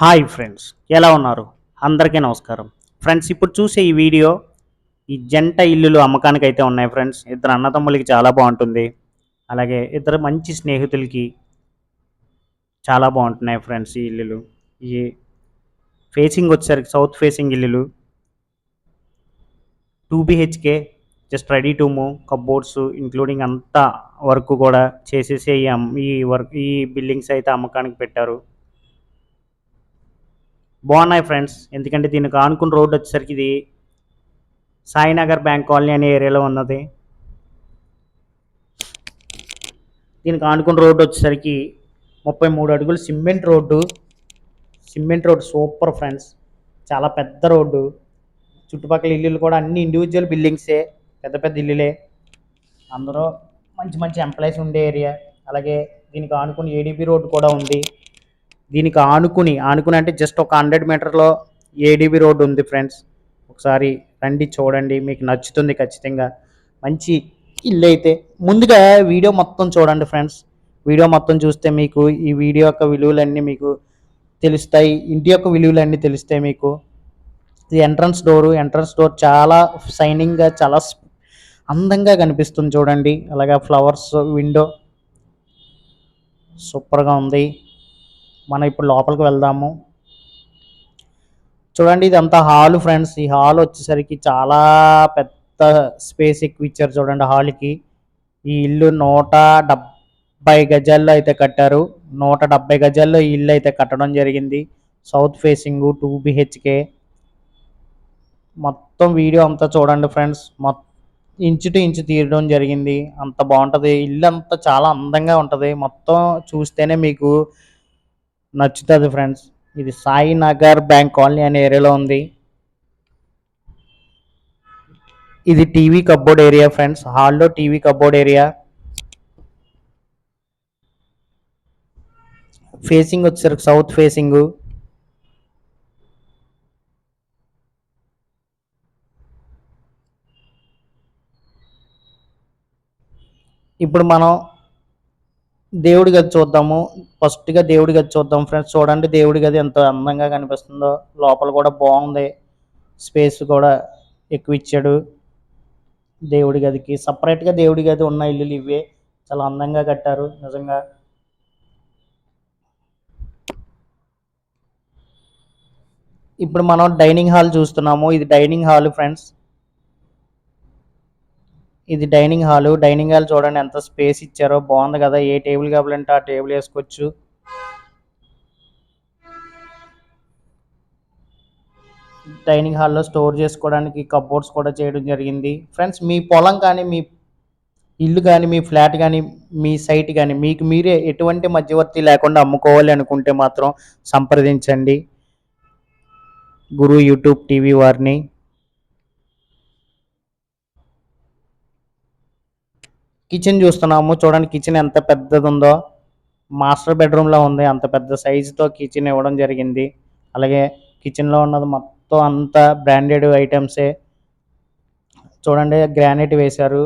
Hi friends ఎలా ఉన్నారు? అందరికీ నమస్కారం. ఫ్రెండ్స్ ఇప్పుడు చూసే ఈ వీడియో ఈ జంట ఇల్లులు అమ్మకానికి అయితే ఉన్నాయి ఫ్రెండ్స్. ఇద్దరు అన్నదమ్ములకి చాలా బాగుంటుంది. అలాగే ఇద్దరు మంచి స్నేహితులకి చాలా బాగుంటున్నాయి ఫ్రెండ్స్ ఈ ఇల్లులు. ఈ ఫేసింగ్ వచ్చేసరికి సౌత్ ఫేసింగ్ ఇల్లులు. Two BHK just ready to move cupboards including అంతా వర్క్ కూడా చేసేసే ఈ ఈ వర్క్ ఈ బిల్డింగ్స్ అయితే అమ్మకానికి పెట్టారు. బాగున్నాయి ఫ్రెండ్స్. ఎందుకంటే దీనికి ఆనుకున్న రోడ్ వచ్చేసరికి ఇది సాయినగర్ బ్యాంక్ కాలనీ అనే ఏరియాలో ఉన్నది. దీనికి ఆనుకున్న రోడ్డు వచ్చేసరికి ముప్పై మూడు అడుగులు cement road. Cement road super friends. చాలా పెద్ద రోడ్డు. చుట్టుపక్కల ఇల్లులు కూడా అన్ని ఇండివిజువల్ బిల్డింగ్సే పెద్ద పెద్ద ఇల్లులే. అందరూ మంచి మంచి ఎంప్లాయీస్ ఉండే ఏరియా అలాగే దీనికి ఆనుకుని ఏడీపీ రోడ్డు కూడా ఉంది. దీనికి ఆనుకుని ఆనుకుని అంటే జస్ట్ ఒక హండ్రెడ్ మీటర్లో ఏడీబీ రోడ్డు ఉంది ఫ్రెండ్స్ ఒకసారి రండి చూడండి మీకు నచ్చుతుంది ఖచ్చితంగా. మంచి ఇల్లు అయితే. ముందుగా వీడియో మొత్తం చూడండి ఫ్రెండ్స్ వీడియో మొత్తం చూస్తే మీకు ఈ వీడియో యొక్క విలువలన్నీ మీకు తెలుస్తాయి. ఇంటి యొక్క విలువలన్నీ తెలుస్తాయి మీకు. ఇది ఎంట్రన్స్ డోరు ఎంట్రన్స్ డోర్ చాలా షైనింగ్గా చాలా అందంగా కనిపిస్తుంది చూడండి. అలాగే ఫ్లవర్స్ విండో సూపర్గా ఉంది. మనం ఇప్పుడు లోపలికి వెళ్దాము. చూడండి ఇదంతా హాల్ ఫ్రెండ్స్. ఈ హాల్ వచ్చేసరికి చాలా పెద్ద స్పేస్ ఎక్కువ ఇచ్చారు చూడండి హాల్కి. ఈ ఇల్లు నూట డెబ్బై గజాల్లో అయితే కట్టారు. నూట డెబ్బై గజాల్లో ఈ ఇల్లు అయితే కట్టడం జరిగింది. South facing two BHK. మొత్తం వీడియో అంతా చూడండి ఫ్రెండ్స్. మొత్తం ఇంచు టు ఇంచు తీయడం జరిగింది. అంత బాగుంటుంది. ఇల్లు అంతా చాలా అందంగా ఉంటుంది. మొత్తం చూస్తేనే మీకు నచ్చుతుంది ఫ్రెండ్స్. ఇది సాయి నగర్ బ్యాంక్ కాలనీ అనే ఏరియాలో ఉంది. ఇది టీవీ కబ్బోర్డ్ ఏరియా ఫ్రెండ్స్. హాల్లో టీవీ కబ్బోర్డ్ ఏరియా. ఫేసింగ్ వచ్చేసరికి సౌత్ ఫేసింగ్. ఇప్పుడు మనం దేవుడి గది చూద్దాము. ఫస్ట్గా దేవుడి గది చూద్దాం ఫ్రెండ్స్ చూడండి దేవుడి గది ఎంత అందంగా కనిపిస్తుందో. లోపల కూడా బాగుంది. స్పేస్ కూడా ఎక్కువ ఇచ్చాడు. దేవుడి గదికి. సపరేట్గా దేవుడి గది ఉన్న ఇల్లులు ఇవే. చాలా అందంగా కట్టారు. నిజంగా. ఇప్పుడు మనం డైనింగ్ హాల్ చూస్తున్నాము. ఇది డైనింగ్ హాల్ ఫ్రెండ్స్ ఇది డైనింగ్ హాల్. డైనింగ్ హాల్ చూడండి ఎంత స్పేస్ ఇచ్చారో. బాగుంది కదా. ఏ టేబుల్ కావాలంటే ఆ టేబుల్ వేసుకోవచ్చు. డైనింగ్ హాల్లో స్టోర్ చేసుకోవడానికి కబోర్డ్స్ కూడా చేయడం జరిగింది. ఫ్రెండ్స్ మీ పొలం కానీ మీ ఇల్లు కానీ మీ ఫ్లాట్ కానీ మీ సైట్ కానీ మీకు మీరే ఎటువంటి మధ్యవర్తి లేకుండా అమ్ముకోవాలి అనుకుంటే మాత్రం సంప్రదించండి. గురు యూట్యూబ్ టీవీ వారిని. కిచెన్ చూస్తున్నాము. చూడండి కిచెన్ ఎంత పెద్దది ఉందో మాస్టర్ బెడ్రూమ్లో ఉంది. అంత పెద్ద సైజుతో కిచెన్ ఇవ్వడం జరిగింది. అలాగే కిచెన్లో ఉన్నది మొత్తం అంతా బ్రాండెడ్ ఐటమ్సే చూడండి గ్రానైట్ వేశారు.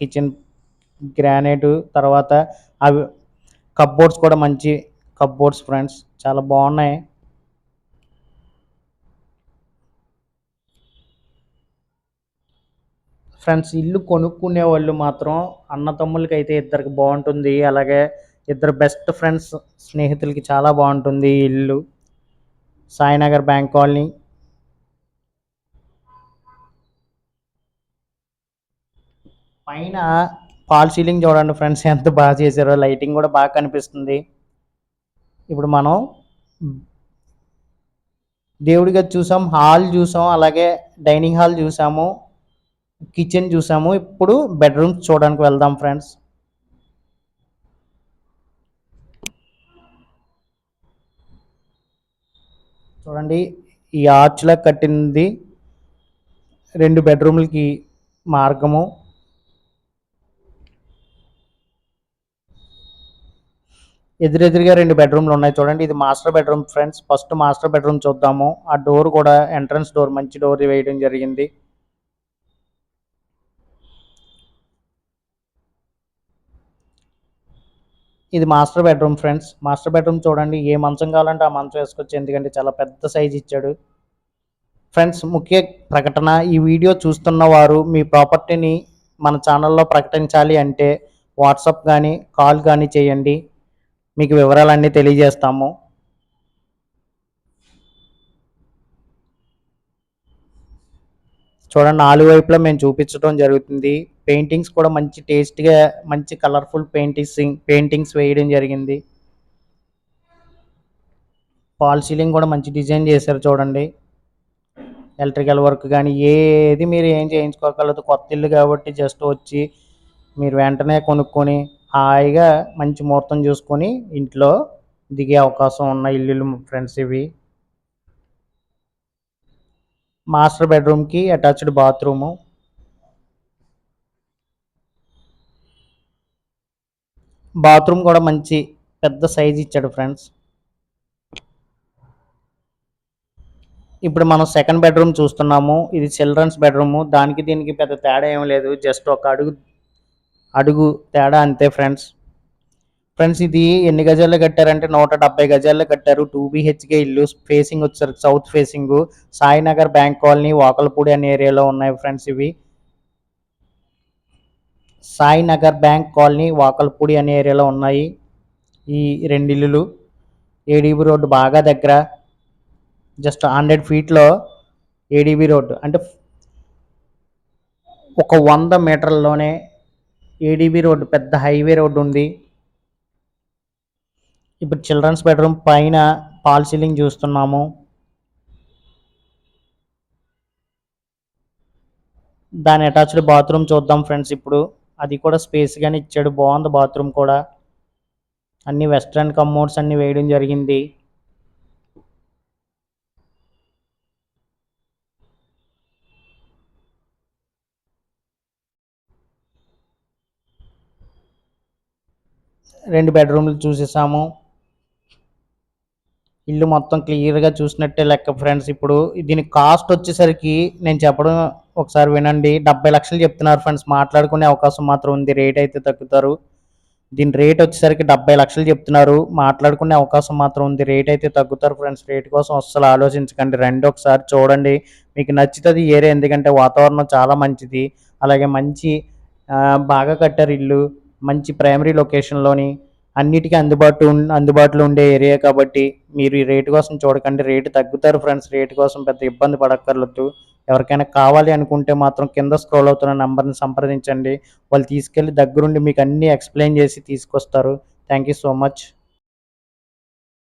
కిచెన్ గ్రానైట్ తర్వాత అవి కప్బోర్డ్స్ కూడా మంచి కప్బోర్డ్స్ ఫ్రెండ్స్ చాలా బాగున్నాయి. ఫ్రెండ్స్ ఇల్లు కొనుక్కునే వాళ్ళు మాత్రం అన్నతమ్ములకి అయితే ఇద్దరికి బాగుంటుంది. అలాగే ఇద్దరు బెస్ట్ ఫ్రెండ్స్ స్నేహితులకి చాలా బాగుంటుంది ఈ ఇల్లు. Sainagar bank colony. పైన ఫాల్ సీలింగ్ చూడండి ఫ్రెండ్స్ ఎంత బాగా చేశారో. లైటింగ్ కూడా బాగా కనిపిస్తుంది. ఇప్పుడు మనం దేవుడి గది చూసాం హాల్ చూసాం అలాగే డైనింగ్ హాల్ చూసాము. కిచెన్ చూసాము. ఇప్పుడు బెడ్రూమ్స్ చూడడానికి వెళ్దాం ఫ్రెండ్స్. చూడండి ఈ ఆర్చ్లా కట్టింది రెండు బెడ్రూమ్లకి మార్గము. ఎదురెదురుగా రెండు బెడ్రూమ్లు ఉన్నాయి చూడండి. ఇది master bedroom friends. First master bedroom చూద్దాము. ఆ డోర్ కూడా ఎంట్రన్స్ డోర్ మంచి డోర్ వేయడం జరిగింది. ఇది master bedroom friends. Master bedroom చూడండి ఏ మంచం కావాలంటే ఆ మంచం వేసుకోవచ్చు. ఎందుకంటే చాలా పెద్ద సైజ్ ఇచ్చాడు. ఫ్రెండ్స్ ముఖ్య ప్రకటన ఈ వీడియో చూస్తున్న వారు మీ ప్రాపర్టీని మన ఛానల్లో ప్రకటించాలి అంటే వాట్సాప్ కానీ కాల్ కానీ చేయండి. మీకు వివరాలన్నీ తెలియజేస్తాము. చూడండి నాలుగు వైపులా మేము చూపించడం జరుగుతుంది. పెయింటింగ్స్ కూడా మంచి టేస్ట్గా మంచి కలర్ఫుల్ పెయింటింగ్స్ పెయింటింగ్స్ వేయడం జరిగింది. పాల్ సీలింగ్ కూడా మంచి డిజైన్ చేశారు చూడండి. ఎలక్ట్రికల్ వర్క్ కానీ ఏది మీరు ఏం చేయించుకోగలదు కొత్త ఇల్లు కాబట్టి జస్ట్ వచ్చి మీరు వెంటనే కొనుక్కొని హాయిగా మంచి ముహూర్తం చూసుకొని ఇంట్లో దిగే అవకాశం ఉన్న ఇల్లులు ఫ్రెండ్స్ ఇవి. మాస్టర్ బెడ్రూమ్కి అటాచ్డ్ బాత్రూము. బాత్రూమ్ కూడా మంచి పెద్ద సైజ్ ఇచ్చాడు ఫ్రెండ్స్. ఇప్పుడు మనం సెకండ్ బెడ్రూమ్ చూస్తున్నాము. ఇది చిల్డ్రన్స్ బెడ్రూమ్. దానికి దీనికి పెద్ద తేడా ఏం లేదు. జస్ట్ ఒక అడుగు అడుగు తేడా అంతే ఫ్రెండ్స్. ఫ్రెండ్స్ ఇది ఎన్ని గజాల్లో కట్టారంటే నూట డెబ్బై గజాల్లో కట్టారు. టూ బీహెచ్కే ఇల్లు ఫేసింగ్ వచ్చారు south facing Sainagar bank colony Vakalapudi అనే ఏరియాలో ఉన్నాయి ఫ్రెండ్స్ ఇవి. సాయినగర్ బ్యాంక్ కాలనీ వాకల్పూడి అనే ఏరియాలో ఉన్నాయి ఈ రెండు ఇల్లులు. ఏడీబీ రోడ్డు బాగా దగ్గర. జస్ట్ హండ్రెడ్ ఫీట్లో ఏడీబీ రోడ్డు అంటే ఒక వంద మీటర్లలోనే ఏడీబీ రోడ్డు పెద్ద హైవే రోడ్డు ఉంది. ఇప్పుడు చిల్డ్రన్స్ బెడ్రూమ్ పైన పాల్ సీలింగ్ చూస్తున్నాము. దాని అటాచ్డ్ బాత్రూమ్ చూద్దాం ఫ్రెండ్స్ ఇప్పుడు. అది కూడా స్పేస్గానే ఇచ్చాడు. బాగుంది బాత్రూమ్ కూడా. అన్ని వెస్ట్రన్ కమోడ్స్ అన్ని వేయడం జరిగింది. రెండు బెడ్రూమ్లు చూసేసాము. ఇల్లు మొత్తం క్లియర్గా చూసినట్టే లెక్క ఫ్రెండ్స్. ఇప్పుడు దీని కాస్ట్ వచ్చేసరికి నేను చెప్పడం ఒకసారి వినండి. డెబ్బై లక్షలు చెప్తున్నారు ఫ్రెండ్స్. మాట్లాడుకునే అవకాశం మాత్రం ఉంది. రేట్ అయితే తగ్గుతారు. దీని రేట్ వచ్చేసరికి డెబ్బై లక్షలు చెప్తున్నారు. మాట్లాడుకునే అవకాశం మాత్రం ఉంది. రేట్ అయితే తగ్గుతారు ఫ్రెండ్స్. రేట్ కోసం అస్సలు ఆలోచించకండి. రండి ఒకసారి చూడండి. మీకు నచ్చుతుంది ఏరియా ఎందుకంటే వాతావరణం చాలా మంచిది. అలాగే మంచి బాగా కట్టారు ఇల్లు. మంచి ప్రైమరీ లొకేషన్లోని అన్నిటికీ అందుబాటు ఉన్- అందుబాటులో ఉండే ఏరియా కాబట్టి మీరు ఈ రేటు కోసం చూడకండి. రేటు తగ్గుతారు ఫ్రెండ్స్ రేటు కోసం పెద్ద ఇబ్బంది పడక్కర్లేదు ఎవరికైనా కావాలి అనుకుంటే మాత్రం కింద స్క్రోల్ అవుతున్న నెంబర్ని సంప్రదించండి. వాళ్ళు తీసుకెళ్ళి దగ్గరుండి మీకు అన్నీ ఎక్స్ప్లెయిన్ చేసి తీసుకొస్తారు. Thank you so much